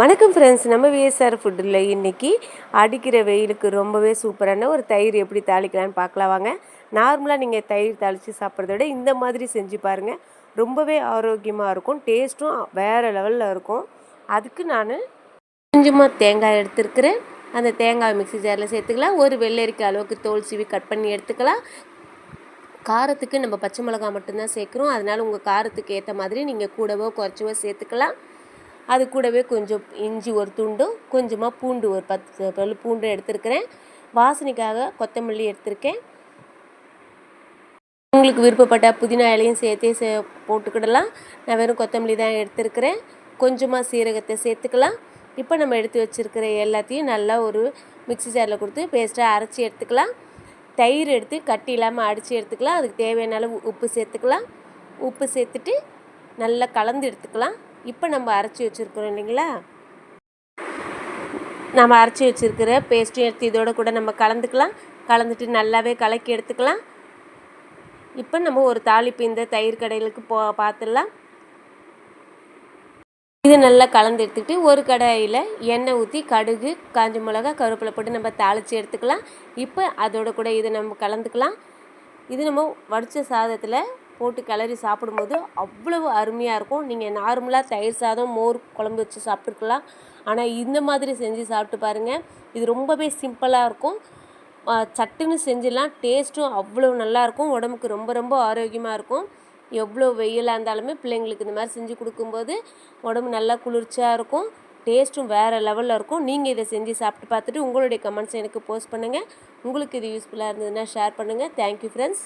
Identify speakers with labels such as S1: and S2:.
S1: வணக்கம் ஃப்ரெண்ட்ஸ் நம்ம விஎஸ்ஆர் ஃபுட்டில் இன்றைக்கி அடிக்கிற வெயிலுக்கு ரொம்பவே சூப்பரான ஒரு தயிர் எப்படி தாளிக்கலான்னு பார்க்கலாம் வாங்க. நார்மலாக நீங்கள் தயிர் தாளித்து சாப்பிட்றத விட இந்த மாதிரி செஞ்சு பாருங்கள் ரொம்பவே ஆரோக்கியமாக இருக்கும். டேஸ்ட்டும் வேறு லெவலில் இருக்கும். அதுக்கு நான் கொஞ்சமாக தேங்காய் எடுத்துருக்கிறேன். அந்த தேங்காய் மிக்ஸி ஜாரில் சேர்த்துக்கலாம். ஒரு வெள்ளரிக்கை அளவுக்கு தோல் சீவி கட் பண்ணி எடுத்துக்கலாம். காரத்துக்கு நம்ம பச்சை மிளகாய் மட்டும்தான் சேர்க்குறோம். அதனால் உங்கள் காரத்துக்கு ஏற்ற மாதிரி நீங்கள் கூடவோ குறைச்சவோ சேர்த்துக்கலாம். அது கூடவே கொஞ்சம் இஞ்சி ஒரு துண்டும் கொஞ்சமாக பூண்டு ஒரு பத்து பல் பூண்டு எடுத்திருக்கிறேன். வாசனைக்காக கொத்தமல்லி எடுத்திருக்கேன். உங்களுக்கு விருப்பப்பட்ட புதினா இலையும் சேர்த்தே சே போட்டுக்கிடலாம். நான் வெறும் கொத்தமல்லி தான் எடுத்திருக்கிறேன். கொஞ்சமாக சீரகத்தை சேர்த்துக்கலாம். இப்போ நம்ம எடுத்து வச்சுருக்கிற எல்லாத்தையும் நல்லா ஒரு மிக்சி ஜாரில் கொடுத்து பேஸ்ட்டாக அரைச்சி எடுத்துக்கலாம். தயிர் எடுத்து கட்டி இல்லாமல் அடித்து எடுத்துக்கலாம். அதுக்கு தேவையான அளவு உப்பு சேர்த்துக்கலாம். உப்பு சேர்த்துட்டு நல்லா கலந்து எடுத்துக்கலாம். இப்போ நம்ம அரைச்சி வச்சுருக்குறோம் இல்லைங்களா? நம்ம அரைச்சி வச்சுருக்கிற பேஸ்ட்டும் எடுத்து இதோட கூட நம்ம கலந்துக்கலாம். கலந்துட்டு நல்லாவே கலக்கி எடுத்துக்கலாம். இப்போ நம்ம ஒரு தாளிப்பு இந்த தயிர் கடைகளுக்கு போ பார்த்துடலாம் இது நல்லா கலந்து எடுத்துக்கிட்டு ஒரு கடாயில் எண்ணெய் ஊற்றி கடுகு காஞ்ச மிளகா கருவேப்பிலை போட்டு நம்ம தாளித்து எடுத்துக்கலாம். இப்போ அதோட கூட இதை நம்ம கலந்துக்கலாம். இது நம்ம வடித்த சாதத்தில் போட்டு கிளறி சாப்பிடும்போது அவ்வளவு அருமையாக இருக்கும். நீங்கள் நார்மலாக தயிர் சாதம் மோர் குழம்பு வச்சு சாப்பிட்ருக்கலாம் ஆனால் இந்த மாதிரி செஞ்சு சாப்பிட்டு பாருங்கள் இது ரொம்பவே சிம்பிளாக இருக்கும். சட்டுன்னு செஞ்சிடலாம். டேஸ்ட்டும் அவ்வளோ நல்லாயிருக்கும் உடம்புக்கு ரொம்ப ரொம்ப ஆரோக்கியமாக இருக்கும். எவ்வளோ வெயிலாக இருந்தாலுமே பிள்ளைங்களுக்கு இந்த மாதிரி செஞ்சு கொடுக்கும்போது உடம்பு நல்லா குளிர்ச்சியாக இருக்கும். டேஸ்ட்டும் வேறு லெவலில் இருக்கும். நீங்கள் இதை செஞ்சு சாப்பிட்டு பார்த்துட்டு உங்களுடைய கமெண்ட்ஸ் எனக்கு போஸ்ட் பண்ணுங்கள் உங்களுக்கு இது யூஸ்ஃபுல்லாக இருந்ததுன்னா ஷேர் பண்ணுங்கள் தேங்க்யூ ஃப்ரெண்ட்ஸ்